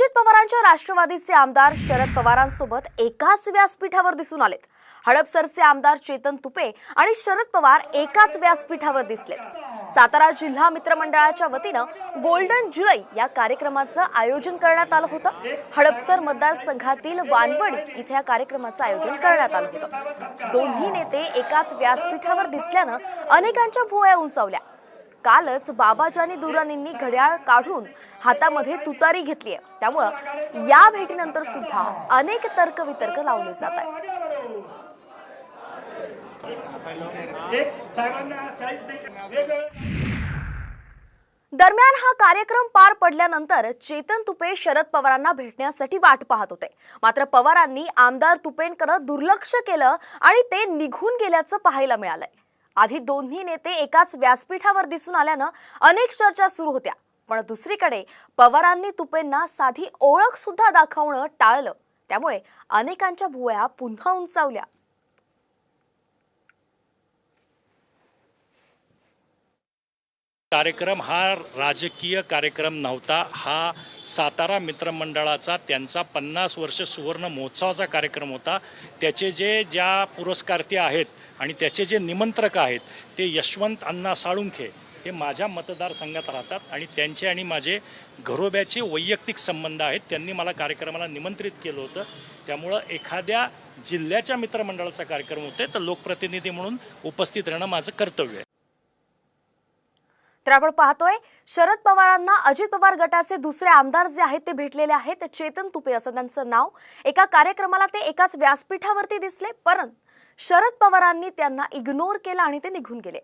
अजित पवारांच्या राष्ट्रवादीचे आमदार शरद पवारांसोबत एकाच व्यासपीठावर दिसून आलेत. हडपसरचे आमदार चेतन तुपे आणि शरद पवार एकाच व्यासपीठावर दिसलेत. सातारा जिल्हा मित्रमंडळाच्या वतीनं गोल्डन जुलै या कार्यक्रमाचं आयोजन करण्यात आलं होतं. हडपसर मतदारसंघातील वानवडी इथे या कार्यक्रमाचं आयोजन करण्यात आलं होतं. दोन्ही नेते एकाच व्यासपीठावर दिसल्यानं अनेकांच्या भुवया उंचावल्या. कालच बाबाजानी दुरानींनी घड्याळ काढून हातामध्ये तुतारी घेतली आहे. त्यामुळं या भेटीनंतर सुद्धा अनेक तर्कवितर्क लावले जात आहेत. दरम्यान हा कार्यक्रम पार पडल्यानंतर चेतन तुपे शरद पवारांना भेटण्यासाठी वाट पाहत होते. मात्र पवारांनी आमदार तुपेंकडे दुर्लक्ष केलं आणि ते निघून गेल्याचं पाहायला मिळालंय. आधी दोन्ही नेते एकाच व्यासपीठावर दिसून आल्यानं अनेक चर्चा सुरू होत्या. पण दुसरीकडे पवारांनी तुपेंना साधी ओळख सुद्धा दाखवणं टाळलं. त्यामुळे अनेकांच्या भुवया पुन्हा उंचावल्या. कार्यक्रम हा राजकीय कार्यक्रम नव्हता. हा सातारा मित्रमंडळाचा त्यांचा पन्नास वर्ष सुवर्ण महोत्सवाचा कार्यक्रम होता. त्याचे जे ज्या पुरस्कारते आहेत आणि त्याचे जे निमंत्रक आहेत ते यशवंत अण्णा साळुंखे हे माझ्या मतदारसंघात राहतात आणि त्यांचे आणि माझे घरोब्याचे वैयक्तिक संबंध आहेत. त्यांनी मला कार्यक्रमाला निमंत्रित केलं होतं. त्यामुळं एखाद्या जिल्ह्याच्या मित्रमंडळाचा कार्यक्रम होते तर लोकप्रतिनिधी म्हणून उपस्थित राहणं माझं कर्तव्य आहे. तर आपण पाहतोय शरद पवारांना अजित पवार गटाचे दुसरे आमदार जे आहेत ते भेटलेले आहेत. चेतन तुपे असं त्यांचं नाव. एका कार्यक्रमाला ते एकाच व्यासपीठावरती दिसले परंतु शरद पवारांनी त्यांना इग्नोर केला आणि ते निघून गेले.